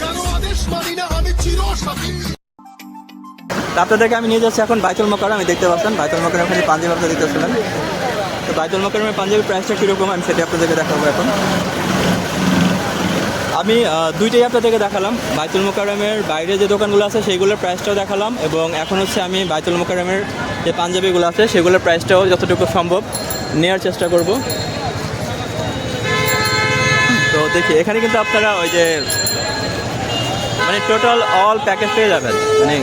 কেন আদেশ আমি আপনাদেরকে আমি নিয়ে যাচ্ছি এখন বাইতুল মকর আমি দেখতে পাচ্ছেন? বাইতুল মকর ওখানে পাঞ্জাবি আপনারা দেখতেছিলেন তো বাইতুল মকরমের পাঞ্জাবি প্রাইসটা কীরকম, আমি সেটা আপনাদেরকে দেখাবো এখন। আমি দুইটাই আপনাদেরকে দেখালাম। বাইতুল মোকারমের বাইরে যে দোকানগুলো আছে, সেইগুলোর প্রাইসটাও দেখালাম এবং এখন হচ্ছে আমি বাইতুল মোকারমের যে পাঞ্জাবিগুলো আছে, সেগুলোর প্রাইসটাও যতটুকু সম্ভব নেওয়ার চেষ্টা করব। তো দেখি, এখানে কিন্তু আপনারা ওই যে মানে টোটাল অল প্যাকেজ পেয়ে যাবেন। মানে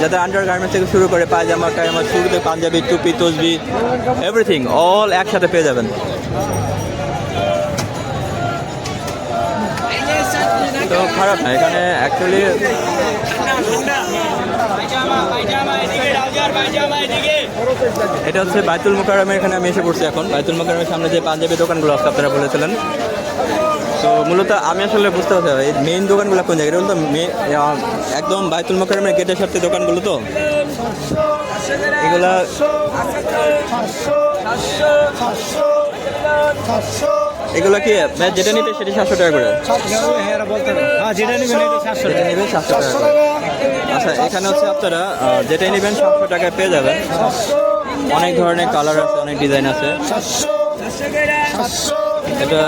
যাদের আন্ডার গার্মেন্টস থেকে শুরু করে পায়জামা, টায়জামা শুরুতে পাঞ্জাবি, টুপি, তসবি এভরিথিং অল একসাথে পেয়ে যাবেন। তো খারাপ না, এখানে অ্যাকচুয়ালি এটা হচ্ছে বাইতুল মোকারমের এখানে আমি এসে পড়ছি এখন। বাইতুল মোকারমের সামনে যে পাঞ্জাবি দোকানগুলো আছে, আপনারা বলেছিলেন। তো মূলত আমি আসলে বুঝতে পারছি এই মেইন দোকানগুলো কোন জায়গায়? এটা তো মে- একদম বাইতুল মোকারমের গেটের সাথে দোকানগুলো তো? এগুলা এগুলো কি মানে যেটা নিতে সেটা সাতশো টাকা করে? হ্যাঁ সাতশো টাকা। করে। আচ্ছা এখানে হচ্ছে আপনারা যেটাই নেবেন সাতশো টাকায় পেয়ে যাবেন। অনেক ধরনের কালার আছে অনেক ডিজাইন আছে। এটা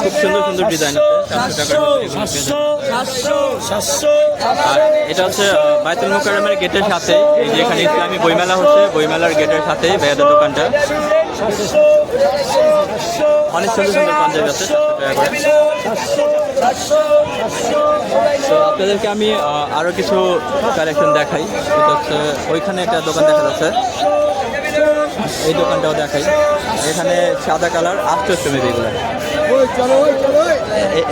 খুব সুন্দর সুন্দর ডিজাইন এটা হচ্ছে বাইতুল মোকারমের গেটের সাথে, এই যে ইসলামী বইমেলা হচ্ছে, বইমেলার গেটের সাথে ভাইয়াদের দোকানটা। অনেক সুন্দর সুন্দর পাঞ্জাবি আছে তো আপনাদেরকে আমি আরও কিছু কালেকশন দেখাই। সেটা হচ্ছে, ওইখানে একটা দোকান দেখা যাচ্ছে। এই দোকানটাও দেখাই। এখানে সাদা কালার আটশো মেবি এগুলো।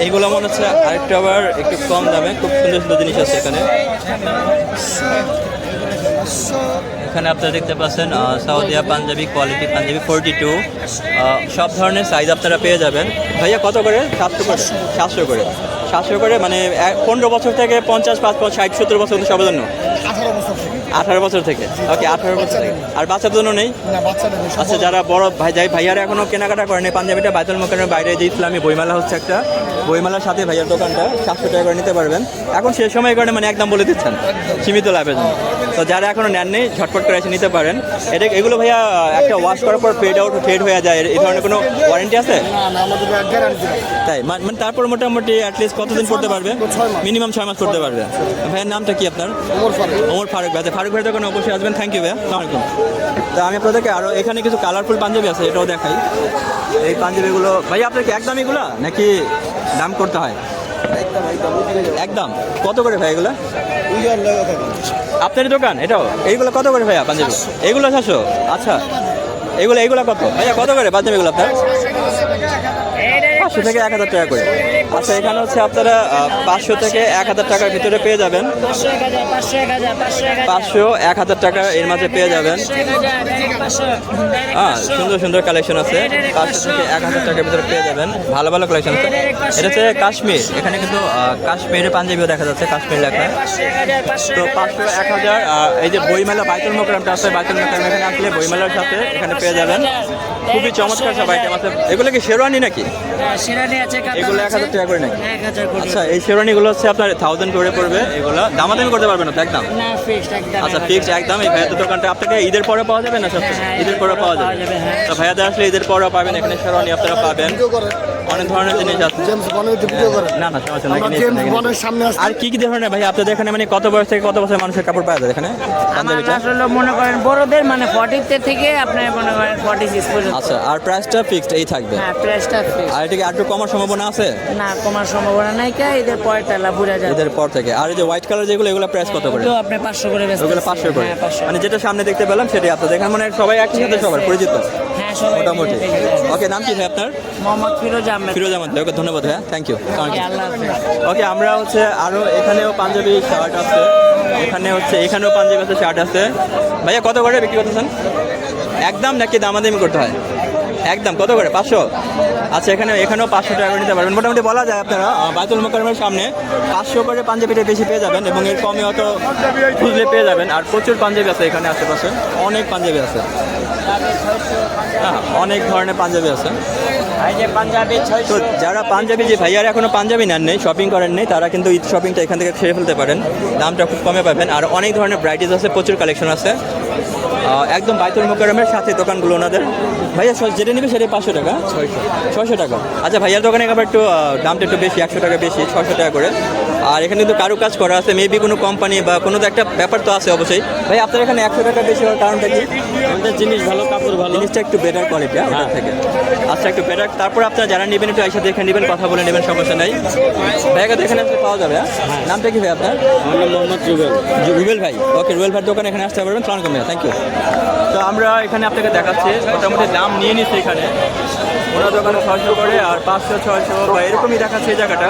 এইগুলো মনে হচ্ছে আরেকটু আবার একটু কম দামে খুব সুন্দর সুন্দর জিনিস আছে এখানে। এখানে আপনারা দেখতে পাচ্ছেন Saudia panjabi quality panjabi forty two সব ধরনের সাইজ আপনারা পেয়ে যাবেন। ভাইয়া কত করে? সাতশো করে? সাতশো করে। সাতশো করে মানে পনেরো বছর থেকে পঞ্চাশ পাঁচ পাঁচ ষাট সত্তর বছর সবার জন্য আঠারো বছর থেকে। ওকে আঠারো বছর থেকে। আর বাচ্চার জন্য নেই? আচ্ছা যারা বড় ভাই যাই ভাইয়ারা এখনও কেনাকাটা করেনি পাঞ্জাবিটা বাইতুল মোকারের বাইরে যে ইসলামী বইমেলা হচ্ছে একটা। বইমেলার সাথে ভাইয়ার দোকানটা সাতশো টাকা করে নিতে পারবেন। এখন সেই সময় কারণে মানে একদম বলে দিচ্ছেন সীমিত লাভের জন্য। তো যারা এখনও নেননি ঝটপট করে এসে নিতে পারেন। এটা এগুলো ভাইয়া একটা ওয়াশ করার পর ফেড আউট ফেড হয়ে যায়। এই ধরনের কোনো ওয়ারেন্টি আছে? তাই মানে তারপর মোটামুটি অ্যাটলিস্ট কতদিন করতে পারবে? মিনিমাম ছয় মাস করতে পারবে। ভাইয়ের নামটা কি আপনার? ওমর ফারুক। ভাই আচ্ছা, ফারুক ভাই দোকানে অবশ্যই আসবেন। থ্যাংক ইউ ভাইয়া। আসসালামাইকুম তো আমি আপনাদেরকে আরও এখানে কিছু কালারফুল পাঞ্জাবি আছে এটাও দেখাই। এই পাঞ্জাবিগুলো ভাই আপনার কি একদম এগুলো? নাকি দাম করতে হয়? একদম কত করে ভাই এগুলো? আপনার দোকান, এটাও? এইগুলো কত করে ভাইয়া পাঞ্জাবি? এগুলো ছশো আচ্ছা। এগুলো এগুলো কত? ভাইয়া, কত করে পাঞ্জাবিগুলো আপনার? পাঁচশো থেকে এক হাজার টাকা করে। আচ্ছা এখানে হচ্ছে আপনারা পাঁচশো থেকে এক হাজার টাকার ভিতরে পেয়ে যাবেন। পাঁচশো এক হাজার টাকা এর মাঝে পেয়ে যাবেন। হ্যাঁ সুন্দর সুন্দর কালেকশন আছে। পাঁচশো থেকে এক হাজার টাকার ভিতরে পেয়ে যাবেন। ভালো ভালো কালেকশন আছে। এটা হচ্ছে কাশ্মীর। এখানে কিন্তু কাশ্মীরের পাঞ্জাবিও দেখা যাচ্ছে কাশ্মীর লেখা। তো পাঁচশো এক হাজার এই যে বইমেলা বাইতুল মোকরামটা আছে বাইতুল মোকরাম এখানে আসলে বইমেলার সাথে এখানে পেয়ে যাবেন। খুবই চমৎকার সব আইটেম আছে? এগুলো কি শেরওয়ানি নাকি? হ্যাঁ, আছে এগুলো এক হাজার। টাকা করে নাকি? আচ্ছা এই শেরওয়ানিগুলো হচ্ছে আপনার থাউজেন্ড করে পড়বে এগুলো দামাদামি করতে পারবেন না তো একদম? না ফিক্সড একদম আচ্ছা এই ভাইয়াদের দোকানটা আপনাকে ঈদের পরে পাওয়া যাবে না সব হ্যাঁ, ঈদের পরে পাওয়া যাবে। হ্যাঁ। তো ভাইয়াদের আসলে ঈদের পরেও পাবেন এখানে শেরওয়ানি আপনারা পাবেন। অনেক ধরনের জিনিস আছে। জেমস বনের ভিডিও করে। না না সমস্যা নাই, আর কি কি ধরনের ভাই আপনাদের এখানে মানে কত বয়স থেকে কত বছর মানুষের কাপড় পাওয়া যায় এখানে? আসলে মনে করেন বড়দের মানে ফর্টিতে থেকে আপনার মনে করেন ফর্টি সিক্স পর্যন্ত। আচ্ছা আর প্রাইসটা ফিক্সড এই থাকবে? হ্যাঁ প্রাইসটা ফিক্স আর এটাকে আরেকটু কমার সম্ভাবনা আছে? না কমার সম্ভাবনা নাই কে এদের পরে টালা যায় এদের পর থেকে। আর এই যে হোয়াইট কালার যেগুলো এগুলো প্রাইস কত করে? আপনি পাঁচশো করে। ওগুলো পাঁচশো করে। হ্যাঁ মানে যেটা সামনে দেখতে পেলাম সেটাই আপনাদের এখানে। মানে সবাই একই সাথে সবার পরিচিত। হ্যাঁ সবাই মোটামুটি। ওকে নাম কি ভাই আপনার? মোহাম্মদ ফিরোজ আহমেদ। ফিরোজ আহমদ ওকে ধন্যবাদ ভাইয়া থ্যাংক ইউ আল্লাহ ওকে আমরা হচ্ছে আরও এখানেও পাঞ্জাবি শার্ট আছে। এখানে হচ্ছে এখানেও পাঞ্জাবি আছে শার্ট আছে। ভাইয়া কত করে বিক্রি করতেছেন? একদম নাকি দামাদামি করতে হয়? একদম কত করে? পাঁচশো? আচ্ছা এখানে এখানেও পাঁচশো টাকা করে নিতে পারবেন। মোটামুটি বলা যায় আপনারা আহ, বাইতুল মোকারমের সামনে পাঁচশো করে পাঞ্জাবিটা বেশি পেয়ে যাবেন এবং এর কমে অত খুঁজলে পেয়ে যাবেন। আর প্রচুর পাঞ্জাবি আছে এখানে আশেপাশে। অনেক পাঞ্জাবি আছে। হ্যাঁ, অনেক ধরনের পাঞ্জাবি আছে। যারা পাঞ্জাবি যে ভাইয়ার এখনও পাঞ্জাবি নেন নেই শপিং করেন নেই তারা কিন্তু ঈদ শপিংটা এখান থেকে সেরে ফেলতে পারেন। দামটা খুব কমে পাবেন। আর অনেক ধরনের ভ্যারাইটিস আছে প্রচুর কালেকশন আছে। একদম বাইতুল মোকারমের সাথে দোকানগুলো ওনাদের। ভাইয়া যেটা নেবে সেটা পাঁচশো টাকা। ছয়শো। ছয়শো টাকা। আচ্ছা ভাইয়ার দোকানে আবার একটু দামটা একটু বেশি একশো টাকা বেশি ছয়শো টাকা করে। আর এখানে কিন্তু কারু কাজ করা আছে মেবি কোনো কোম্পানি বা কোনো তো একটা ব্যাপার তো আছে অবশ্যই। ভাই আপনার এখানে একশো টাকা বেশি হওয়ার কারণটা কি? আমাদের জিনিস ভালো কাপড় ভালো। জিনিসটা একটু বেটার কোয়ালিটি আপনার থেকে। আচ্ছা একটু বেটার তারপর আপনারা যারা নেবেন একটু এসে দেখে নেবেন কথা বলে নেবেন সমস্যা নাই। ভাইকে দেখে আসলে পাওয়া যাবে হ্যাঁ? নামটা কি ভাই আপনার? মোহাম্মদ জুবেল জি, রুবেল ভাই। ওকে রুবেল ভাই দোকানে এখানে আসতে পারবেন সালাম কামিয়া থ্যাংক ইউ তো আমরা এখানে আপনাকে দেখাচ্ছি মোটামুটি দাম নিয়ে নিচ্ছি এখানে। ওনার দোকানে ছয়শো করে আর পাঁচশো ছয়শো বা এরকমই দেখাচ্ছে এই জায়গাটা।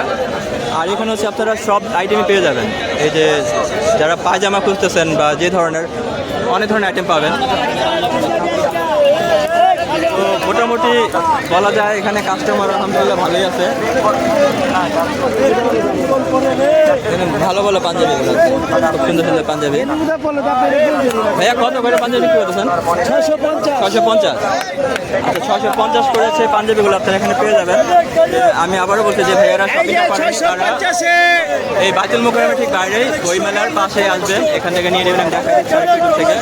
আর এখানে হচ্ছে আপনারা সব আইটেমই পেয়ে যাবেন। এই যে যারা পায়জামা খুঁজতেছেন বা যে ধরনের, অনেক ধরনের আইটেম পাবেন। তো মোটামুটি বলা যায় এখানে কাস্টমার আলহামদুলিল্লাহ ভালোই আছে। ভালো ভালো পাঞ্জাবিগুলো আছে। খুব সুন্দর সুন্দর পাঞ্জাবি। ভাইয়া কত করে পাঞ্জাবি কি বলতেছেন ছয়শো পঞ্চাশ। আচ্ছা ছয়শো পঞ্চাশ করেছে পাঞ্জাবিগুলো আপনারা এখানে পেয়ে যাবেন। আমি আবারও বলছি যে ভাইয়ারা শপিং এই বাতিল মোকামের ঠিক বাইরেই বইমেলার পাশে আসবে। এখান থেকে নিয়ে নেবেন দূর থেকে।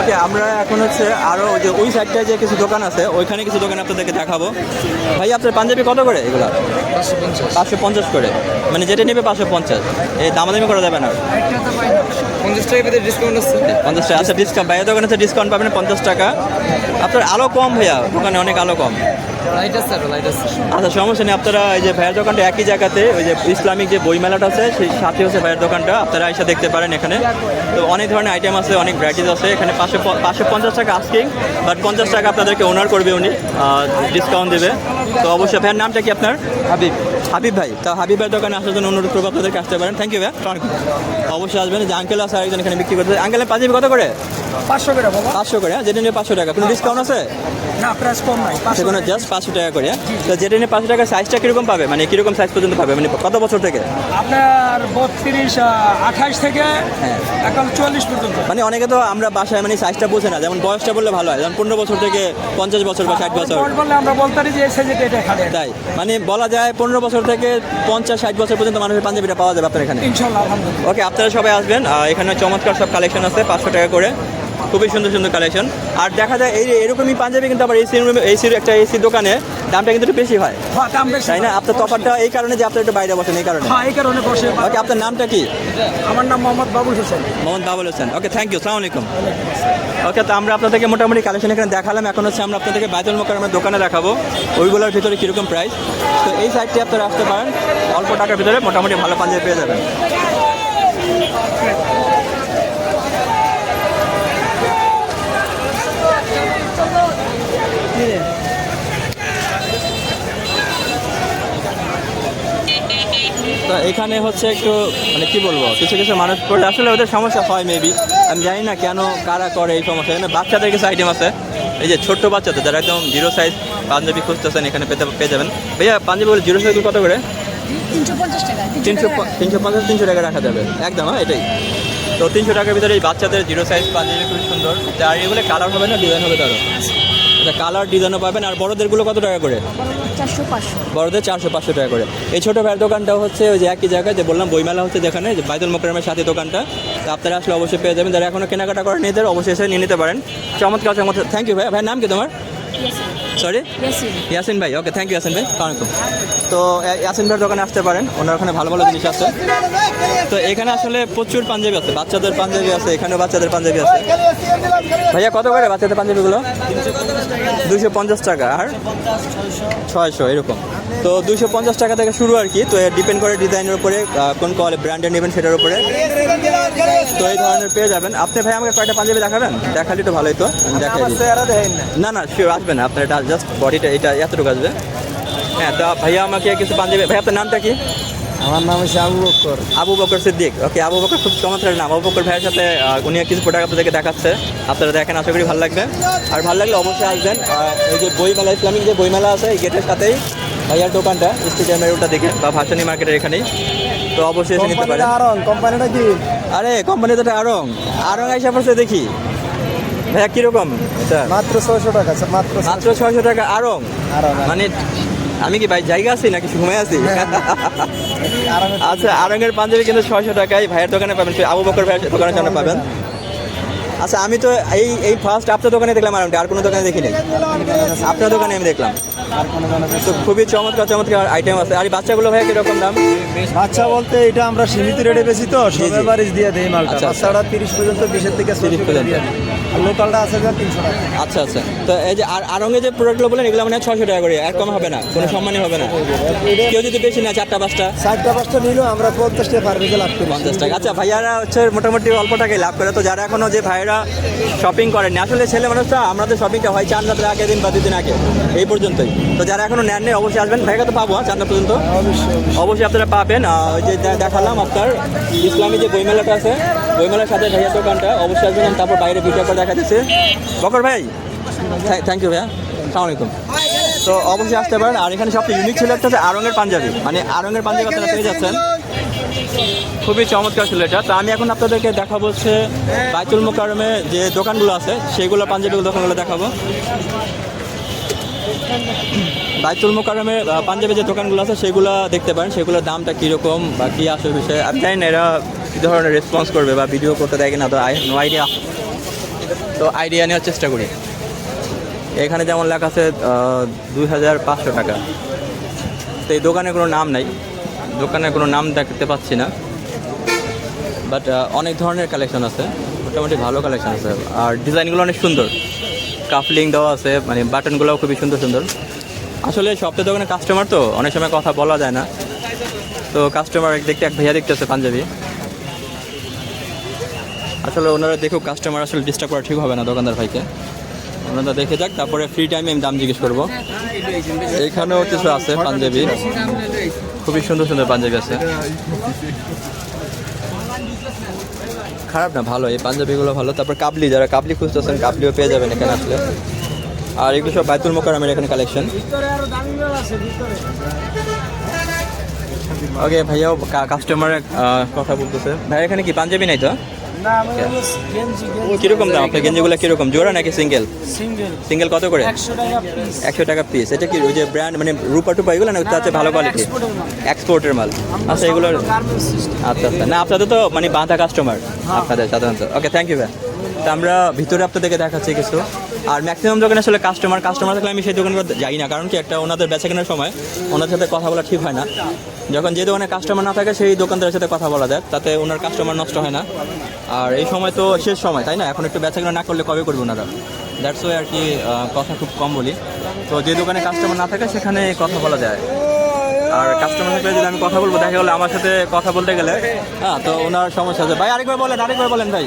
ওকে আমরা এখন হচ্ছে আরও ওই যে ওই সাইডটায় যে কিছু দোকান আছে ওইখানে কিছু দোকান আপনাদেরকে দেখাবো। ভাই আপনার পাঞ্জাবি কত করে এগুলো? পাঁচশো পঞ্চাশ। করে। মানে যেটা নেবে পাঁচশো পঞ্চাশ। এই দামাদামি করা যাবে না। পঞ্চাশ টাকা ভিতরে ডিসকাউন্ট আছে। পঞ্চাশ টাকা আচ্ছা ডিসকাউন্ট ভাইয়া দোকানে হচ্ছে ডিসকাউন্ট পাবেন পঞ্চাশ টাকা। আপনার আলো কম ভাইয়া দোকানে অনেক আলো কম। লাইট আছে লাইট আছে। আচ্ছা সমস্যা নেই আপনারা এই যে ভাইয়ের দোকানটা একই জায়গাতে ওই যে ইসলামিক যে বইমেলাটা আছে সেই সাথে হচ্ছে ভাইয়ের দোকানটা আপনারা এসে দেখতে পারেন এখানে। তো অনেক ধরনের আইটেম আছে অনেক ভ্যারাইটিস আছে এখানে পাঁচশো পাঁচশো পঞ্চাশ টাকা আস্কিং বাট পঞ্চাশ টাকা আপনাদেরকে ওনার করবে উনি ডিসকাউন্ট দেবে। তো অবশ্যই ভাইয়ের নামটা কি আপনার? হাবিব। হাবিব ভাই, তা হাবিব ভাই দোকানে আসার জন্য অনুরোধ করব আপনাদেরকে আসতে পারেন। থ্যাংক ইউ ভাই। অবশ্যই আসবেন। যে আঙ্কেল আছে আরেকজন এখানে বিক্রি করতে। আঙ্কেলের পাঁচ কত করে? পাঁচশো করে বাবা। পাঁচশো করে হ্যাঁ? যেটা নিয়ে পাঁচশো টাকা। কোনো ডিসকাউন্ট আছে? না প্রাইস কম নাই পাঁচশো জাস্ট পাঁচশো টাকা করে হ্যাঁ? তো যেটা নিয়ে পাঁচশো টাকার সাইজটা কীরকম পাবে? মানে কীরকম সাইজ পর্যন্ত পাবে? মানে কত বছর থেকে? আপনার বত্রিশ আঠাশ থেকে হ্যাঁ। এখন চল্লিশ পর্যন্ত। মানে অনেকে তো আমরা বাসায় মানে সাইজটা বোঝে না। যেমন বয়সটা বললে ভালো হয়। যেমন পনেরো বছর থেকে পঞ্চাশ বছর বা ষাট বছর। বললে আমরা বলতে পারি যে এই সাইজে এটা খালি তাই। মানে বলা যায় পনেরো বছর থেকে পঞ্চাশ ষাট বছর পর্যন্ত মানুষের পাঞ্জাবিটা পাওয়া যাবে আপনার এখানে। ইনশাল্লাহ ওকে আপনারা সবাই আসবেন। এখানে চমৎকার সব কালেকশন আছে পাঁচশো টাকা করে। খুবই সুন্দর সুন্দর কালেকশন আর দেখা যায় এই এরকমই পাঞ্জাবি কিন্তু আবার এসি রুমে এসির একটা এসি দোকানে দামটা কিন্তু একটু বেশি হয়। হ্যাঁ দাম বেশি তাই না? আপনার তফাতটা এই কারণে যে আপনার একটু বাইরে বসেন এই কারণে। হ্যাঁ এই কারণে বসে। ওকে আপনার নামটা কি? আমার নাম Mohammad Babul Hossain. Mohammad Babul Hossain. Okay thank you সালাম আলাইকুম। ওকে তো আমরা আপনাদেরকে মোটামুটি কালেকশন এখানে দেখালাম। এখন হচ্ছে আমরা আপনাদেরকে বাইতুল মোকারমের দোকানে দেখাবো। ওইগুলোর ভিতরে কীরকম প্রাইস তো এই সাইডটি আপনারা আসতে পারেন। অল্প টাকার ভিতরে মোটামুটি ভালো পাঞ্জাবি পেয়ে যাবেন। তো এখানে হচ্ছে একটু মানে কি বলব কিছু কিছু মানুষ করে আসলে ওদের সমস্যা হয় মেবি আমি জানি না কেন কারা করে এই সমস্যা। এখানে বাচ্চাদের কিছু আইটেম আছে। এই যে ছোট্ট বাচ্চাদের যারা একদম জিরো সাইজ পাঞ্জাবি খুঁজতেছেন এখানে পেতে পেয়ে যাবেন। ভাইয়া পাঞ্জাবি বলে জিরো সাইজ কত করে? তিনশো তিনশো তিনশো পঞ্চাশ তিনশো টাকা রাখা যাবে। একদম হ্যাঁ এটাই। তো তিনশো টাকার ভিতরে এই বাচ্চাদের জিরো সাইজ পাঞ্জাবি খুব সুন্দর। আর এগুলো কালার হবে না ডিজাইন হবে তারও। আচ্ছা কালার ডিজাইনও পাবেন আর বড়দেরগুলো কত টাকা করে? চারশো পাঁচশো। বড়দের চারশো পাঁচশো টাকা করে। এই ছোটো ভাইয়ের দোকানটা হচ্ছে ওই যে একই জায়গায় যে বললাম বইমেলা হচ্ছে যেখানে যে বাইদুল মোকরমের সাথে দোকানটা। তো আপনারা আসলে অবশ্যই পেয়ে যাবেন। যারা এখনও কেনাকাটা করেন এদের অবশ্যই এসে নিয়ে নিতে পারেন। চমৎকার চমৎকার। থ্যাংক ইউ ভাই ভাইয়ের নাম কি তোমার? সরি ইয়াসিন ভাই ওকে থ্যাংক ইউ ইয়াসিন ভাই সালামালাইকুম তো ইয়াসিন ভাইয়ের দোকানে আসতে পারেন ওনার ওখানে ভালো ভালো জিনিস আছে। তো এখানে আসলে প্রচুর পাঞ্জাবি আছে বাচ্চাদের পাঞ্জাবি আছে এখানেও বাচ্চাদের পাঞ্জাবি আছে। ভাইয়া কত করে বাচ্চাদের পাঞ্জাবিগুলো? দুশো পঞ্চাশ টাকা আর ছয়শো এরকম। তো দুশো পঞ্চাশ টাকা থেকে শুরু আর কি তো ডিপেন্ড করে ডিজাইনের উপরে কোন কোয়ালিটি ব্র্যান্ডের নেবেন সেটার উপরে। তো এই ধরনের পেয়ে যাবেন। আপনি ভাই আমাকে কয়টা পাঞ্জাবি দেখাবেন? দেখালে তো ভালোই তো দেখাই না। না শিওর আসবেন আপনার এটা জাস্ট বডিটা এটা এতটুকু আসবে। হ্যাঁ তো ভাইয়া আমাকে কিছু পাঞ্জাবি ভাই আপনার নামটা কি? আমার নাম হচ্ছে আবু বকর। আবু বকর সিদ্দিক। ওকে আবু বকর খুব চমৎকার নাম। আবু বকর ভাইয়ের সাথে উনি কিছু প্রোডাক্ট আপনাদেরকে দেখাচ্ছে। আপনারা দেখেন আশা করি ভালো লাগবে। আর ভালো লাগলে অবশ্যই আসবেন। এই যে বইমেলা ইসলামিক যে বইমেলা আছে এই গেটের সাথেই ভাইয়ার দোকানটা স্টেডিয়ামের ওটা দিকে বা ভাসানী মার্কেটের এখানেই। তো অবশ্যই এসে নিতে পারেন। আরং কোম্পানিটা কি? আরে কোম্পানি তো এটা আরং। আরং আইসা পড়ছে দেখি। ভাইয়া কীরকম এটা? মাত্র ছয়শো টাকা মাত্র মাত্র ছয়শো টাকা আরং? মানে আমি কি ভাই জায়গা আছি নাকি ঘুমাই আছি? আচ্ছা আরঙের পাঞ্জাবি কিন্তু ছয়শো টাকায় ভাইয়ের দোকানে পাবেন আবু বকর ভাইয়ের দোকানের সামনে পাবেন। আচ্ছা আমি তো এই এই ফার্স্ট আপনার দোকানে দেখলাম আরঙটা আর কোনো দোকানে দেখিনি। আপনার দোকানে আমি দেখলাম। তো খুবই চমৎকার চমৎকার আইটেম আছে। আর বাচ্চাগুলো ভাইয়া কীরকম দাম? বাচ্চা বলতে এটা আমরা সীমিত রেটে বেশি তো জি। সব এভারেজ দিয়ে দেই মালটা। আচ্ছা, আচ্ছা। বাচ্চাটা তিরিশ পর্যন্ত বিশের থেকে 30 চল্লিশ পর্যন্ত। লোকালটা আছে যা তিনশো টাকা। আচ্ছা আচ্ছা। তো এই যে আর আরঙে যে প্রোডাক্টগুলো বলেন এগুলো মানে ছয়শো টাকা করে আর কম হবে না কোনো সম্মানই হবে না। কেউ যদি বেশি না চারটা পাঁচটা? চারটা পাঁচটা নিলেও আমরা পঞ্চাশ টাকা পার লাভ করি পঞ্চাশ টাকা। আচ্ছা ভাইয়ারা হচ্ছে মোটামুটি অল্প টাকায় লাভ করে। তো যারা এখনও যে ভাইয়েরা শপিং করেননি আসলে ছেলে মানুষরা আমরা তো শপিংটা হয় চার রাতের আগে দিন বা দুদিন আগে এই পর্যন্তই। তো যারা এখনও নেননি অবশ্যই আসবেন। ভাইকে তো পাবো হ্যাঁ, চার রাত পর্যন্ত? অবশ্যই আপনারা পাবেন। ওই যে দেখালাম আপনার ইসলামী যে বইমেলাটা আছে বইমেলার সাথে ভাইয়ার দোকানটা অবশ্যই আসবেন। তারপর বাইরে ভিডিও করে দেখা যাচ্ছে বকর ভাই থ্যাংক ইউ ভাইয়া। সালাম আলাইকুম। তো অবশ্যই আসতে পারেন। আর এখানে সবচেয়ে ইউনিক ছিল একটা হচ্ছে আরঙের পাঞ্জাবি। মানে আরঙের পাঞ্জাবি আপনারা পেয়ে যাচ্ছেন। খুবই চমৎকার ছিল এটা। তো আমি এখন আপনাদেরকে দেখাবো হচ্ছে বাইতুল মোকারমে যে দোকানগুলো আছে, সেগুলো, পাঞ্জাবিগুলো, দোকানগুলো দেখাবো। বাইতুল মোকারমে পাঞ্জাবি যে দোকানগুলো আছে, সেগুলো দেখতে পারেন। সেগুলোর দামটা কীরকম বা কী আসে বিষয়ে, আমি জানি না এরা কী ধরনের রেসপন্স করবে বা ভিডিও করতে দেয় কিনা, তো আই নো আইডিয়া তো আইডিয়া নেওয়ার চেষ্টা করি। এখানে যেমন লেখা আছে দুই হাজার পাঁচশো টাকা। তো এই দোকানে কোনো নাম নাই। দোকানে কোনো নাম দেখতে পাচ্ছি না। বাট অনেক ধরনের কালেকশন আছে। মোটামুটি ভালো কালেকশন আছে। আর ডিজাইনগুলো অনেক সুন্দর। কাফলিং দেওয়া আছে মানে বাটনগুলোও খুবই সুন্দর সুন্দর। আসলে সপ্তাহ দোকানে কাস্টমার তো, অনেক সময় কথা বলা যায় না। তো কাস্টমার দেখতে এক ভাইয়া দেখতেছে পাঞ্জাবি। আসলে ওনারা দেখুক কাস্টমার আসলে ডিস্টার্ব করা ঠিক হবে না দোকানদার ভাইকে। ওনারা দেখে যাক, তারপরে ফ্রি টাইমে আমি দাম জিজ্ঞেস করব। এখানেও কিছু আছে পাঞ্জাবি। খুবই সুন্দর সুন্দর পাঞ্জাবি আছে। খারাপ না, ভালো। এই পাঞ্জাবিগুলো ভালো। তারপর কাবলি, যারা কাবলি খুঁজতেছেন, কাবলিও পেয়ে যাবেন এখানে আসলে। আর এগুলো সব বাইতুল মোকারমের এখানে কালেকশন ওকে, ভাইয়াও কাস্টমারের কথা বলতেছে। ভাই, এখানে কি পাঞ্জাবি নাই তো? কীরকম দাম? আপনার গেঞ্জিগুলো কীরকম? জোড়া নাকি সিঙ্গেল? সিঙ্গেল। কত করে? একশো টাকা পিস এটা কি ওই যে ব্র্যান্ড মানে রূপা টুপা এগুলো না তাতে ভালো কোয়ালিটি এক্সপোর্টের মাল। আচ্ছা এগুলোর আচ্ছা আচ্ছা। না আপনাদের তো মানে বাঁধা কাস্টমার আপনাদের সাধারণত। ওকে থ্যাংক ইউ ভাই। তো আমরা ভিতরে আপনাদেরকে দেখাচ্ছি কিছু। আর ম্যাক্সিমাম দোকানে আসলে কাস্টমার কাস্টমার থাকলে আমি সেই দোকানগুলো যাই না, কারণ কি একটা ওনাদের বেচা কেনার সময় ওনার সাথে কথা বলা ঠিক হয় না। যখন যে দোকানে কাস্টমার না থাকে, সেই দোকানদারের সাথে কথা বলা যায়, তাতে ওনার কাস্টমার নষ্ট হয় না। আর এই সময় তো শেষ সময়, তাই না? এখন একটু বেচা কেনা না করলে কবে করবে ওনারা? দ্যাটস ওয়াই আর কি কথা খুব কম বলি। তো যে দোকানে কাস্টমার না থাকে, সেখানে কথা বলা যায়। আর কাস্টমার সাথে যদি আমি কথা বলব, দেখা গেলো আমার সাথে কথা বলতে গেলে হ্যাঁ তো ওনার সমস্যা আছে। ভাই, আরেকবার বলেন আরেকবার বলেন ভাই।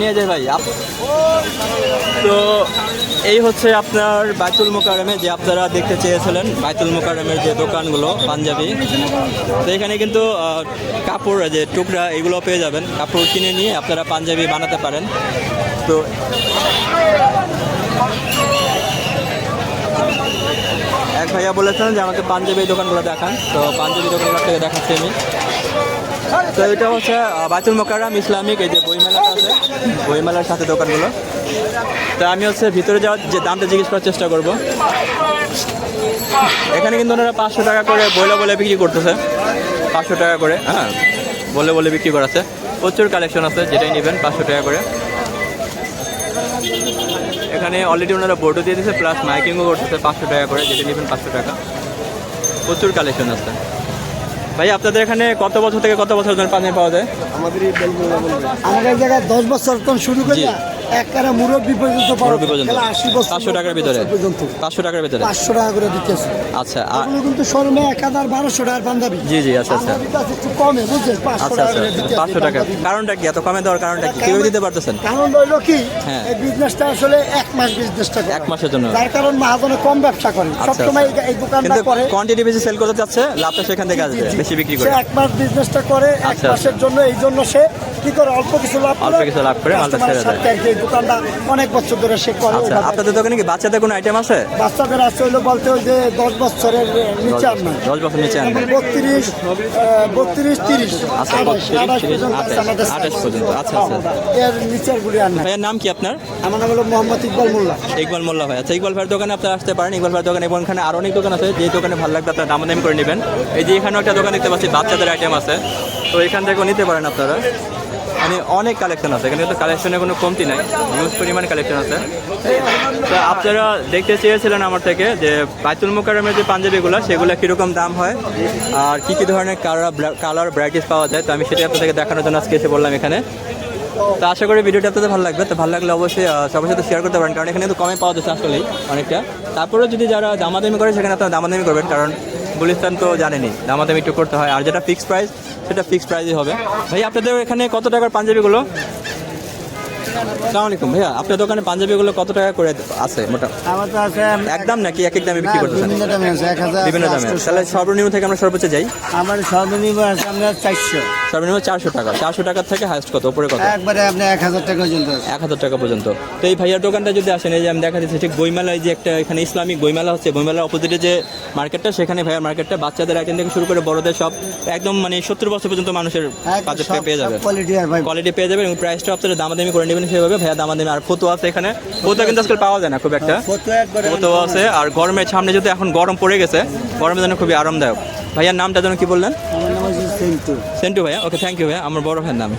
নিয়ে যাই ভাই তো এই হচ্ছে আপনার বাইতুল মোকারমে যে আপনারা দেখতে চেয়েছিলেন, বাইতুল মোকারমের যে দোকানগুলো, পাঞ্জাবি। তো এখানে কিন্তু কাপড়, যে টুকরা, এগুলো পেয়ে যাবেন। কাপড় কিনে নিয়ে আপনারা পাঞ্জাবি বানাতে পারেন। তো এক ভাইয়া বলেছেন যে আমাকে পাঞ্জাবি দোকানগুলো দেখান। তো পাঞ্জাবি দোকানগুলো থেকে দেখাচ্ছি আমি। তো এটা হচ্ছে বাইতুল মোকাররম ইসলামিক এই যে বইমেলাটা আছে। বইমেলার সাথে দোকানগুলো। তো আমি হচ্ছে ভিতরে যাওয়ার যে দামটা জিজ্ঞেস করার চেষ্টা করব। এখানে কিন্তু ওনারা পাঁচশো টাকা করে বইলা বলে বিক্রি করতেছে। পাঁচশো টাকা করে হ্যাঁ বলে বলে বিক্রি করাচ্ছে। প্রচুর কালেকশন আছে, যেটাই নেবেন, পাঁচশো টাকা করে। এখানে অলরেডি ওনারা বোর্ডও দিয়ে দিয়েছে প্লাস মাইকিংও করতেছে, পাঁচশো টাকা করে, যেটা নেবেন পাঁচশো টাকা। প্রচুর কালেকশন আছে। ভাই আপনাদের এখানে কত বছর থেকে কত বছর ধরে পানি পাওয়া যায়? আমাদের এই আমাদের জায়গায় দশ বছর শুরু করে। একবারে মুরব্বী পর্যন্ত মুরব্বি পর্যন্ত। আশি বছর পাঁচশো টাকার ভিতরে? পর্যন্ত। পাঁচশো টাকার ভিতরে? পাঁচশো টাকা করে দিতেছে। আচ্ছা আর কিন্তু শোরুমে এক হাজার বারোশো টাকার পাঞ্জাবি। জি জি আচ্ছা আচ্ছা। একটু কমে পাঁচশো আচ্ছা টাকা আচ্ছা করে দিতেছে পাঁচশো টাকা। কারণটা কি? এত কমে দেওয়ার কারণটা কি? কেউ দিতে পারতেছেন? কারণ রইল কি? হ্যাঁ। এই বিজনেসটা আসলে এক মাস বিজনেসটা এক মাসের জন্য। যার কারণ মাহাজনে কম ব্যবসা করে। আচ্ছা, সবসময়। এই- দোকানটা করে। কোয়ান্টিটি বেশি সেল করতে চাচ্ছে লাভটা সেখান থেকে আসবে বেশি বিক্রি করে। এক মাস বিজনেসটা করে এক মাসের জন্য এই জন্য সে কি করে অল্প কিছু লাভ অল্প কিছু লাভ করে মালটা ছেড়ে দেয়। আর কি দোকানটা অনেক বছর ধরে সে করে। আচ্ছা আপনাদের দোকানে কি বাচ্চাদের কোনো আইটেম আছে? বাচ্চাদের আছে বলতে ওই যে দশ বছরের নিচে আর না দশ বছর নিচে বত্রিশ বত্রিশ তিরিশ আচ্ছা, আঠাশ 32, আঠাশ 30, পর্যন্ত আছে আমাদের আঠাশ size। পর্যন্ত, আচ্ছা, এর নিচের গুলি আর না ভাইয়ের নাম কি আপনার? আমার নাম হলো মোহাম্মদ ইকবাল মোল্লা। ইকবাল মোল্লা ভাই। আচ্ছা ইকবাল ভাইয়ের দোকানে আপনারা আসতে পারেন। ইকবাল ভাইয়ের দোকানে এবং এখানে আরও অনেক দোকান আছে। যে দোকানে ভালো লাগবে আপনারা দামাদামি করে নেবেন। এই যে এখানেও একটা দোকান দেখতে পাচ্ছি বাচ্চাদের আইটেম আছে। তো এখান থেকেও নিতে পারেন আপনারা। মানে অনেক কালেকশন আছে। এখানে কিন্তু কালেকশনের কোনো কমতি নাই। হিউজ পরিমাণ কালেকশন আছে। তো আপনারা দেখতে চেয়েছিলেন আমার থেকে যে বাইতুল মোকারমের যে পাঞ্জাবিগুলো, সেগুলো কীরকম দাম হয় আর কী কী ধরনের কালার কালার ভ্যারাইটিস পাওয়া যায়। তো আমি সেটা আপনাদেরকে দেখানোর জন্য আজকে এসে বললাম এখানে। তো আশা করি ভিডিওটা আপনাদের ভালো লাগবে। তো ভালো লাগলে অবশ্যই সবার সাথে শেয়ার করতে পারেন। কারণ এখানে তো কমে পাওয়া যাচ্ছে আসলেই অনেকটা। তারপরেও যদি যারা দামাদামি করে, সেখানে আপনারা দামাদামি করবেন। কারণ গুলিস্তান তো জানেনি। দামাদামি একটু করতে হয়। আর যেটা ফিক্সড প্রাইস সেটা ফিক্সড প্রাইসই হবে। ভাই, আপনাদের এখানে কত টাকার পাঞ্জাবিগুলো? আলাইকুম। ভাইয়া আপনার দোকানে পাঞ্জাবিগুলো কত টাকা করে আছে মোটা আমার তো আছে একদম নাকি এক এক দামে বিক্রি করতেছেন বিভিন্ন দামে আছে এক হাজার বিভিন্ন দামে তাহলে সর্বনিম্ন থেকে আমরা সর্বোচ্চ যাই। আমার সর্বনিম্ন আছে আপনার চারশো। সর্বনিম্ন চারশো টাকা। চারশো টাকা থেকে হাইস্ট কত? উপরে কত? একবারে আপনি এক হাজার টাকা পর্যন্ত এক হাজার টাকা পর্যন্ত। তো এই ভাইয়ার দোকানটা যদি আসেন এই যে আমি দেখা দিচ্ছি ঠিক বইমেলায় যে একটা এখানে ইসলামিক বইমেলা হচ্ছে বইমেলার অপোজিটে যে মার্কেটটা সেখানে ভাইয়ার মার্কেটটা বাচ্চাদের আইটেম থেকে শুরু করে বড়দের সব একদম মানে সত্তর বছর পর্যন্ত মানুষের পেয়ে যাবে। কোয়ালিটি কোয়ালিটি পেয়ে যাবে এবং প্রাইসটা আপনারা দামাদামি করে নেবেন। সেভাবে ভাইয়া দামাদামি। আর ফটো আছে এখানে। ফটো কিন্তু আজকাল পাওয়া যায় না খুব একটা। একবারে ফটো আছে। আর গরমের সামনে যদি এখন গরম পড়ে গেছে গরমের জন্য খুবই আরামদায়ক। ভাইয়ার নামটা যেন কি বললেন? সেন্টু। ভাইয়া। ওকে থ্যাংক ইউ ভাইয়া। আমার বড় ভাইয়ের নাম।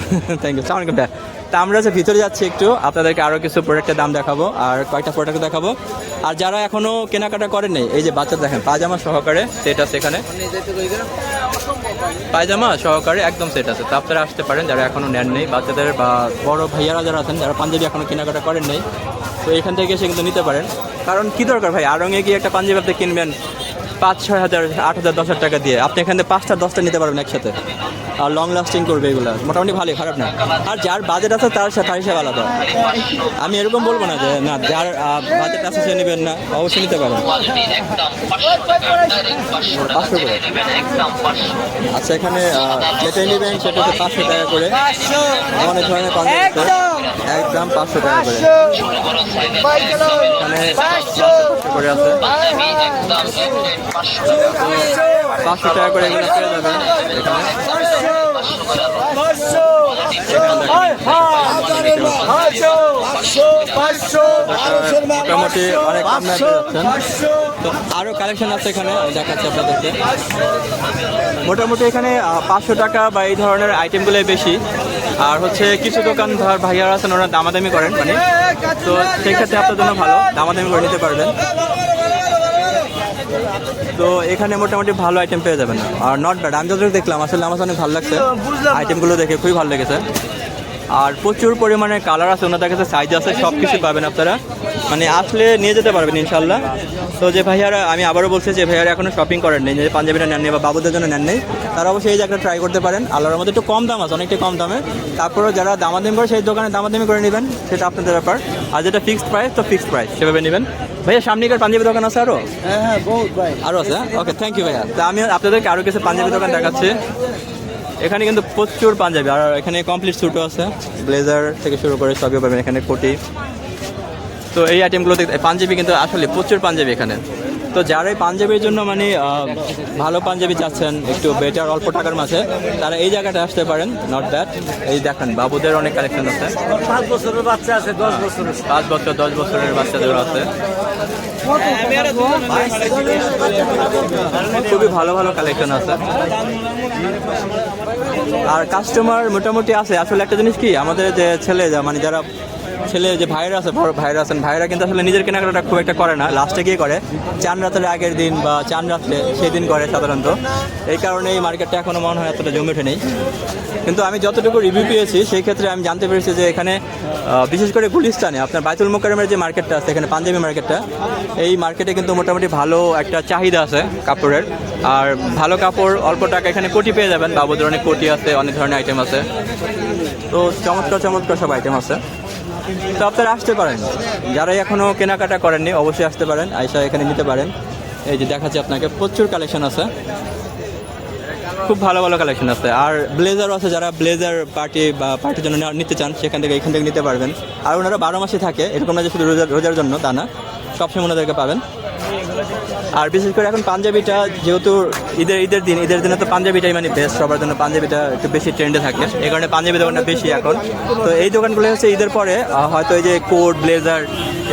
থ্যাংক ইউ সালাম ভাইয়া। তা আমরা যে ভিতরে যাচ্ছি একটু আপনাদেরকে আরও কিছু প্রোডাক্টের দাম দেখাবো আর কয়েকটা প্রোডাক্ট দেখাবো। আর যারা এখনও কেনাকাটা করেননি এই যে বাচ্চা দেখেন পায়জামা সহকারে সেটা এখানে। পায়জামা সহকারে একদম সেট আছে। তা আপনারা আসতে পারেন যারা এখনও নেন নেই। বাচ্চাদের বা বড় ভাইয়ারা যারা আছেন, যারা পাঞ্জাবি এখনও কেনাকাটা করেন নেই, তো এখান থেকে সে কিন্তু নিতে পারেন। কারণ কি দরকার ভাই? আরঙে গিয়ে একটা পাঞ্জাবি আপনি কিনবেন পাঁচ, ছয় হাজার, আট হাজার, দশ হাজার টাকা দিয়ে। আপনি এখান থেকে পাঁচটা, দশটা নিতে পারবেন একসাথে। আর লং লাস্টিং করবে এগুলো। মোটামুটি ভালোই, খারাপ না। আর যার বাজেট আছে, তার তার হিসাবে আলাদা। আমি এরকম বলব না যে, না, যার বাজেট আছে, সে নেবেন না। অবশ্যই নিতে পারেন পাঁচশো করে। আচ্ছা এখানে যেটাই নেবেন, সেটা হচ্ছে পাঁচশো টাকা করে। অনেক ধরনের। একদম পাঁচশো টাকা করে। মানে পাঁচশো। করে আছে। পাঁচশো। টাকা করে এগুলো পেয়ে যাবেন। এখানে মোটামুটি অনেক আরও কালেকশন আছে এখানে দেখাচ্ছি আপনাদেরকে। মোটামুটি এখানে পাঁচশো টাকা বা এই ধরনের আইটেমগুলোই বেশি। আর হচ্ছে কিছু দোকান ধর ভাইয়ারা আছেন, ওরা দামাদামি করেন মানে। তো সেক্ষেত্রে আপনার জন্য ভালো, দামাদামি করে নিতে পারবেন। তো এখানে মোটামুটি ভালো আইটেম পেয়ে যাবেন। আর নট ব্যাড আমি যতটুকু দেখলাম আসলে আমার অনেক ভালো লাগছে। আইটেমগুলো দেখে খুবই ভালো লেগেছে। আর প্রচুর পরিমাণে কালার আছে ওনাদের কাছে সাইজ আছে সব কিছু পাবেন আপনারা। মানে আসলে নিয়ে যেতে পারবেন ইনশাল্লাহ তো যে ভাইয়ারা আমি আবারও বলছি যে ভাইয়ারা এখনও শপিং করেন নেই যে পাঞ্জাবিটা নেননি বা বাবুদের জন্য নেন নেই তারা অবশ্যই এই জায়গাটা ট্রাই করতে পারেন। আল্লাহর মধ্যে একটু কম দাম আছে অনেকটা কম দামে। তারপরেও যারা দামাদামি করে সেই দোকানে দামাদামি করে নেবেন সেটা আপনাদের ব্যাপার। আর যেটা ফিক্সড প্রাইস তো ফিক্সড প্রাইস সেভাবে নেবেন। ভাইয়া সামনে সামনেকার পাঞ্জাবি দোকান আছে আরও হ্যাঁ হ্যাঁ আরও আছে ওকে থ্যাংক ইউ ভাইয়া। তা আমি আপনাদেরকে আরও কিছু পাঞ্জাবি দোকান দেখাচ্ছি। এখানে কিন্তু প্রচুর পাঞ্জাবি আর এখানে কমপ্লিট স্যুটও আছে। ব্লেজার থেকে শুরু করে সবই পাবেন এখানে কোটি। তো এই আইটেমগুলো দেখতে পাঞ্জাবি কিন্তু আসলে প্রচুর পাঞ্জাবি এখানে। তো যারা এই পাঞ্জাবির জন্য মানে ভালো পাঞ্জাবি চাচ্ছেন একটু বেটার অল্প টাকার মাঝে তারা এই জায়গাটা আসতে পারেন নট দ্যাট এই দেখেন বাবুদের অনেক কালেকশন আছে। পাঁচ বছরের বাচ্চা আছে দশ বছরের। পাঁচ বছর দশ বছরের বাচ্চাদের আছে। খুবই ভালো ভালো কালেকশন আছে। আর কাস্টমার মোটামুটি আছে। আসলে একটা জিনিস কি আমাদের যে ছেলে মানে যারা ছেলে যে ভাইরা আছে ভাইরা আছেন, ভাইরা কিন্তু আসলে নিজের কেনাকাটা খুব একটা করে না। লাস্টে গিয়ে করে। চান রাতের আগের দিন বা চান রাত্রে সেই দিন করে সাধারণত। এই কারণে এই মার্কেটটা এখনও মনে হয় এতটা জমে ওঠে নেই কিন্তু আমি যতটুকু রিভিউ পেয়েছি, সেই ক্ষেত্রে আমি জানতে পেরেছি যে এখানে বিশেষ করে গুলিস্তানে, আপনার বাইতুল মোকারমের যে মার্কেটটা আছে, এখানে পাঞ্জাবি মার্কেটটা, এই মার্কেটে কিন্তু মোটামুটি ভালো একটা চাহিদা আছে কাপড়ের। আর ভালো কাপড় অল্প টাকা এখানে কোটি পেয়ে যাবেন। বাবুদের অনেক কোটি আছে, অনেক ধরনের আইটেম আছে। তো চমৎকার চমৎকার সব আইটেম আছে। তো আপনারা আসতে পারেন। যারাই এখনও কেনাকাটা করেননি, অবশ্যই আসতে পারেন, আইসা এখানে নিতে পারেন। এই যে দেখাচ্ছি আপনাকে, প্রচুর কালেকশন আছে। খুব ভালো ভালো কালেকশন আছে। আর ব্লেজারও আছে, যারা ব্লেজার পার্টি বা পার্টির জন্য নিতে চান, সেখান থেকে এখান থেকে নিতে পারবেন। আর ওনারা বারো মাসে থাকে, এরকম না যে শুধু রোজার রোজার জন্য, তা না। সবসময় ওনাদেরকে পাবেন। আর বিশেষ করে এখন পাঞ্জাবিটা যেহেতু ঈদের ঈদের দিন, ঈদের দিনে তো পাঞ্জাবিটাই মানে বেস্ট সবার জন্য পাঞ্জাবিটা একটু বেশি ট্রেন্ডে থাকে। এই কারণে পাঞ্জাবি দোকানটা বেশি এখন। তো এই দোকানগুলো হচ্ছে ঈদের পরে হয়তো এই যে কোট ব্লেজার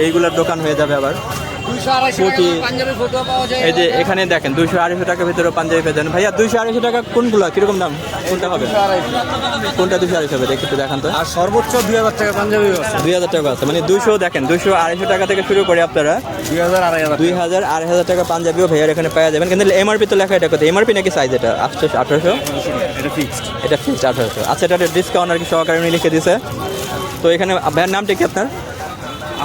এইগুলোর দোকান হয়ে যাবে আবার। এই যে এখানে দেখেন দুইশো আড়াইশো টাকার ভিতরে পাঞ্জাবি পেয়ে যাবেন। ভাইয়া দুইশো আড়াইশো টাকা কোনগুলো? কীরকম দাম? কোনটা হবে? কোনটা দুশো আড়াইশো হবে? একটু দেখান তো। আর সর্বোচ্চ দুই হাজার টাকা পাঞ্জাবি দুই হাজার টাকা আছে। মানে দুইশো দেখেন দুইশো আড়াইশো টাকা থেকে শুরু করে আপনারা দুই হাজার আড়াই হাজার দুই হাজার আড়াই হাজার টাকা পাঞ্জাবিও ভাইয়ার এখানে পাওয়া যাবেন। কিন্তু এমআরপি তো লেখা এটা কত? এমআরপি নাকি সাইজ এটা? আটশো আঠারোশো? এটা ফিক্সড এটা ফিক্সড আঠারোশো। আচ্ছা এটা ডিসকাউন্ট আর কি সহকারে লিখে দিছে তো এখানে ভাইয়ের নামটা কি আপনার?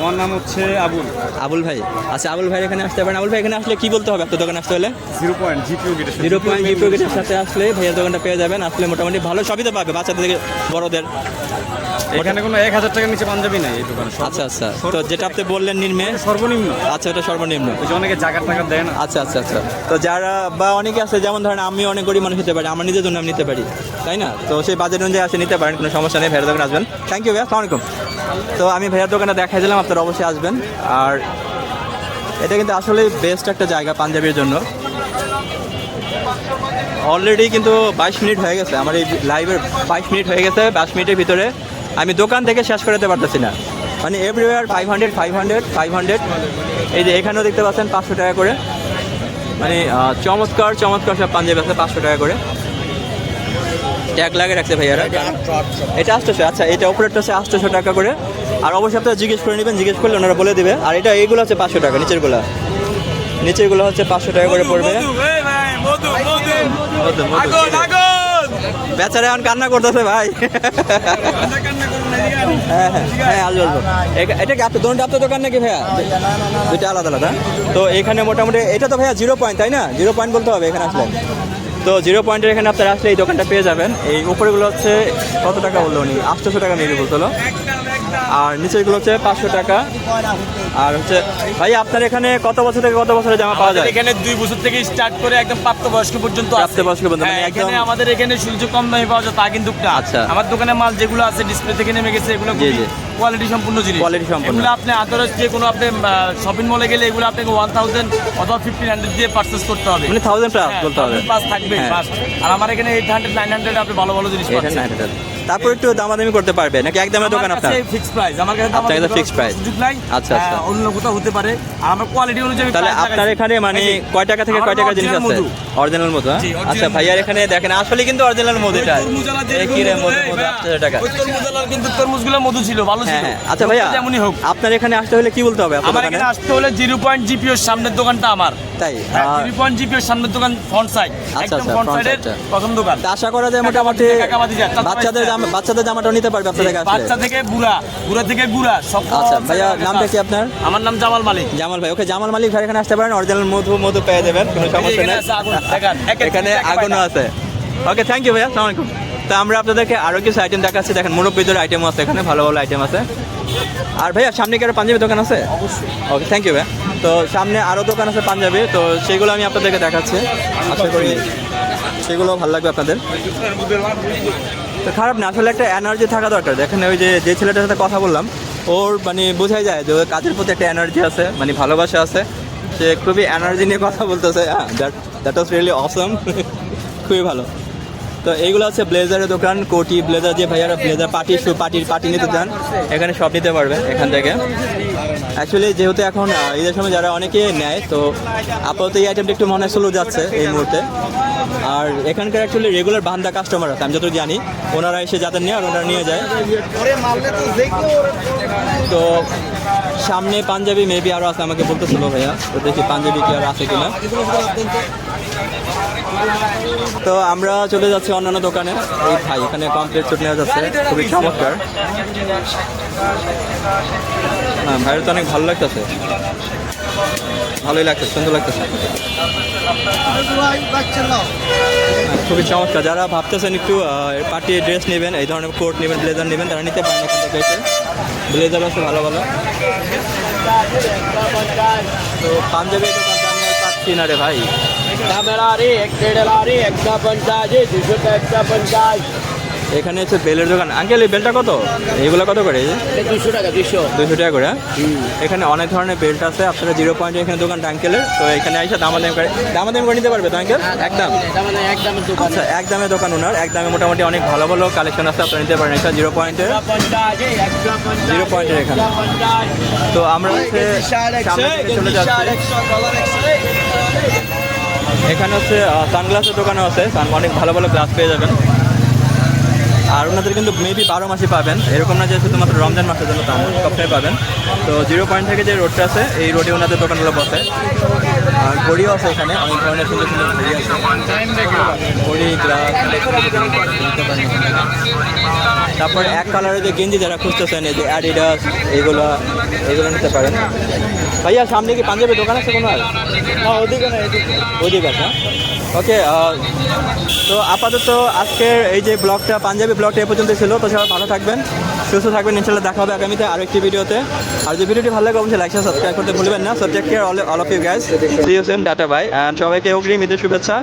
আমার নাম হচ্ছে আবুল। আবুল ভাই। আচ্ছা আবুল ভাই এখানে আসতে পারেন। আবুল ভাই এখানে আসলে কি বলতে হবে? আপনার দোকানে আসতে হলে? জিরো পয়েন্ট জিপিও গেটে জিরো পয়েন্ট জিরো গেটের সাথে আসলে ভাইয়ের দোকানটা পেয়ে যাবেন। আসলে মোটামুটি ভালো সবই তো পাবে বাচ্চাদের থেকে বড়দের। এখানে কোনো এক হাজার টাকার নিচে পাঞ্জাবি নাই এই দোকানে। আচ্ছা আচ্ছা। তো যেটা আপনি বললেন নিম্নে? সর্বনিম্ন। আচ্ছা এটা সর্বনিম্ন। অনেকে জাকার টাকা দেয় না। আচ্ছা আচ্ছা আচ্ছা। তো যারা বা অনেকে আছে যেমন ধরেন আমি অনেক গরিব মানুষ হতে পারি আমার নিজের জন্য আমি নিতে পারি তাই না? তো সেই বাজেট অনুযায়ী আসে নিতে পারেন কোনো সমস্যা নেই ভাইয়ের দোকানে আসবেন। থ্যাংক ইউ ভাইয়া আসসালামাইকুম তো আমি ভাইয়ার দোকানে দেখাই দিলাম, আপনারা অবশ্যই আসবেন। আর এটা কিন্তু আসলে বেস্ট একটা জায়গা পাঞ্জাবির জন্য। অলরেডি কিন্তু বাইশ মিনিট হয়ে গেছে, আমার এই লাইভের বাইশ মিনিট হয়ে গেছে, বাইশ মিনিটের ভিতরে আমি দোকান থেকে শেষ করতে পারতেছি না। মানে everywhere five hundred five hundred five hundred এই যে এখানেও দেখতে পাচ্ছেন পাঁচশো টাকা করে। মানে চমৎকার চমৎকার সব পাঞ্জাবি আছে পাঁচশো টাকা করে। ট্যাগ লাগিয়ে রাখছে ভাইয়ারা এটা আটশোশো আচ্ছা এটা উপরেরটা হচ্ছে আটশোশো টাকা করে। আর অবশ্যই আপনারা জিজ্ঞেস করে নেবেন জিজ্ঞেস করলে ওনারা বলে দেবে। আর এটা এইগুলো হচ্ছে পাঁচশো টাকা নিচেরগুলো। নিচেরগুলো হচ্ছে পাঁচশো টাকা করে পড়বে। বেচারা এখন কান্না করতেছে ভাই। হ্যাঁ হ্যাঁ হ্যাঁ এটা কি আপনার দোকান নাকি ভাইয়া? দুইটা আলাদা আলাদা। তো এখানে মোটামুটি এটা তো ভাইয়া জিরো পয়েন্ট তাই না? জিরো পয়েন্ট বলতে হবে এখানে আসলে। তো জিরো পয়েন্টের এখানে আপনারা আসলে এই দোকানটা পেয়ে যাবেন এই উপরেগুলো হচ্ছে কত টাকা বলল উনি আটশোশো টাকা মেবি বলতো আর নিচেরগুলো হচ্ছে পাঁচশো টাকা আর হচ্ছে ভাই আপনার এখানে কত বছর থেকে কত বছরের জামা পাওয়া যায় এখানে দুই বছর থেকে স্টার্ট করে একদম প্রাপ্তবয়স্ক পর্যন্ত। প্রাপ্তবয়স্ক পর্যন্ত, মানে হ্যাঁ, এখানে আমাদের এখানে শুধু কম দামে পাওয়া যায় তা কিন্তু আচ্ছা। আমার দোকানে মাল যেগুলো আছে ডিসপ্লে থেকে নেমে গেছে এগুলো। কোয়ালিটি সম্পূর্ণ জিনিস। কোয়ালিটি সম্পূর্ণ। এগুলো আপনি আদারস যে কোনো আপনি শপিং মলে গেলে এগুলো আপনাকে ওয়ান থাউজেন্ড অথবা ফিফটিন হান্ড্রেড দিয়ে পার্চেস করতে হবে। মানে থাউজেন্ড প্লাস বলতে হবে। প্লাস থাকবে হ্যাঁ। আর আমার এখানে এইট হান্ড্রেড নাইন হান্ড্রেড আপনি ভালো ভালো জিনিস পাচ্ছেন। তারপর একটু দামাদামি করতে পারবে নাকি একদমের দোকান আপনার? ফিক্স প্রাইস আমার কাছে আপনার কাছে? সুযোগ নাই। আচ্ছা, আচ্ছা। অন্য কোথাও হতে পারে। আর আমার কোয়ালিটি অনুযায়ী তাহলে আপনার এখানে মানে কয় টাকা থেকে কয় টাকার জিনিস আছে। অরিজিনাল মধু হ্যাঁ? আচ্ছা ভাইয়ার এখানে দেখেন আসলে কিন্তু অরিজিনাল মধু এটা। কি রে মধু মধু ভাইয়া, আটশো টাকা। ওই তরমুজওয়ালার কিন্তু তরমুজগুলো মধু ছিল ভালো হ্যাঁ ছিল। হ্যাঁ আচ্ছা ভাইয়া যেমনই হোক। আপনার এখানে আসতে হলে কি বলতে হবে আপনার আমার এখানে আসতে হলে জিরো পয়েন্ট জিপিওর সামনের দোকানটা আমার। তাই? হ্যাঁ, আহ, জিরো পয়েন্ট জিপিওর সামনের দোকান ফ্রন্ট সাইড আচ্ছা, একদম আচ্ছা, ফ্রন্ট সাইডের প্রথম দোকান। আশা করা যায় মোটামুটি বাচ্চাদের জামা বাচ্চাদের জামাটাও নিতে পারবে থেকে আসলে? বাচ্চা থেকে বুড়া বুড়া থেকে বুড়া সব আচ্ছা ভাইয়া নামটা কি আপনার? আমার নাম জামাল মালিক। জামাল ভাই ওকে জামাল মালিক ভাই এখানে আসতে পারেন অরিজিনাল মধু মধু পেয়ে যাবেন কোনো সমস্যা নেই। এখানে আগুনও আছে। ওকে থ্যাংক ইউ ভাইয়া আসসালামু আলাইকুম। তো আমরা আপনাদেরকে আরও কিছু আইটেম দেখাচ্ছি দেখেন মুরব্বীদের আইটেম আছে এখানে ভালো ভালো আইটেম আছে। আর ভাইয়া সামনে কি আরও পাঞ্জাবি দোকান আছে? ওকে থ্যাংক ইউ ভাইয়া। তো সামনে আরও দোকান আছে পাঞ্জাবি তো সেগুলো আমি আপনাদেরকে দেখাচ্ছি। আশা করি সেগুলো ভালো লাগবে আপনাদের। খারাপ না, আসলে একটা এনার্জি থাকা দরকার। দেখেন ওই যে যে ছেলেটার সাথে কথা বললাম, ওর মানে বোঝাই যায় যে ওর কাজের প্রতি একটা এনার্জি আছে মানে ভালোবাসা আছে। সে খুবই এনার্জি নিয়ে কথা বলতেছে দ্যাট ওয়াজ রিয়েলি অসম খুবই ভালো। তো এইগুলো হচ্ছে ব্লেজারের দোকান, কোটি ব্লেজার যে ভাইয়ারা ব্লেজার পার্টি, শু পার্টির, পার্টি নিতে চান, এখানে সব নিতে পারবে এখান থেকে। অ্যাকচুয়ালি যেহেতু এখন ঈদের সময় যারা অনেকে নেয়, তো আপাতত এই আইটেমটা একটু মনে স্লো যাচ্ছে এই মুহূর্তে। আর এখানকার অ্যাকচুয়ালি রেগুলার বান্দা কাস্টমার আছে, আমি যত জানি। ওনারা এসে যাদের নিয়ে, আর ওনারা নিয়ে যায়। তো সামনে পাঞ্জাবি মেবি আরও আছে আমাকে বলতেছিল ভাইয়া, তো দেখি পাঞ্জাবি কি আর আছে কিনা। তো আমরা চলে যাচ্ছি অন্যান্য দোকানে। এই ভাই, এখানে কমপ্লিট চুট নেওয়া যাচ্ছে। খুবই চমৎকার। না, ভাইয়ের তো অনেক ভালো লাগতেছে। ভালোই লাগতেছে, সুন্দর লাগতেছে। খুবই চমৎকার। যারা ভাবতেছেন একটু পার্টি ড্রেস নেবেন, এই ধরনের কোট নেবেন, ব্লেজার নেবেন, তারা নিতে পারেন এখান থেকে ব্লেজার আছে, ভালো ভালো। তো পাঞ্জাবি দোকানটা পাচ্ছি না রে ভাই। ক্যামেরারি এক টেডেলারি একটা পঞ্চাশ দুশোটা একটা পঞ্চাশ এখানে হচ্ছে বেলের দোকান। আঙ্কেল এই বেলটা কত? এইগুলো কত করে? দুশো টাকা দুশো। দুশো টাকা করে হ্যাঁ? এখানে অনেক ধরনের বেল্ট আছে। আপনারা জিরো পয়েন্টে এখানে দোকানটা আঙ্কেলের। তো এখানে এসে দামাদামি করে দামাদামি করে নিতে পারবে তো আঙ্কেল? একদম? মানে একদম আচ্ছা এক দামে দোকান ওনার। এক দামে মোটামুটি অনেক ভালো ভালো কালেকশন আছে। আপনারা নিতে পারেন। এটা জিরো পয়েন্টে জিরো পয়েন্টের এখানে। তো আমরা হচ্ছে সামনে চলে যাচ্ছি। এখানে হচ্ছে সানগ্লাসের দোকানও আছে। অনেক ভালো ভালো গ্লাস পেয়ে যাবেন। আর ওনাদের কিন্তু মেবি বারো মাসে পাবেন। এরকম না যে শুধুমাত্র রমজান মাসের জন্য, তা সবটাই পাবেন। তো জিরো পয়েন্ট থেকে যে রোডটা আছে, এই রোডে ওনাদের দোকানগুলো বসে। আর ঘড়িও আছে এখানে, অনেক ধরনের সুন্দর সুন্দর ঘড়ি আছে। ঘড়ি গ্লাস তারপর এক কালারের যে গেঞ্জি যারা খুঁজতেছেন, এই যে অ্যাডিডাস এগুলো এগুলো নিতে পারেন। ভাইয়া, সামনে কি পাঞ্জাবি দোকান আছে কোনো আর? ওদিকে না ওদিকে আছে ওকে তো আপাতত আজকের এই যে ব্লগটা, পাঞ্জাবি ব্লগটা এ পর্যন্ত ছিল। তো সবাই ভালো থাকবেন। সুস্থ থাকবেন, ইনশাল্লাহ দেখা হবে আগামীতে আরও একটি ভিডিওতে। আর যে ভিডিওটি ভালো লাগে, অবশ্যই লাইক সাবস্ক্রাইব করতে ভুলবেন না। So take care all of you guys see you same data bye and সবাইকে অগ্রিম ঈদের শুভেচ্ছা।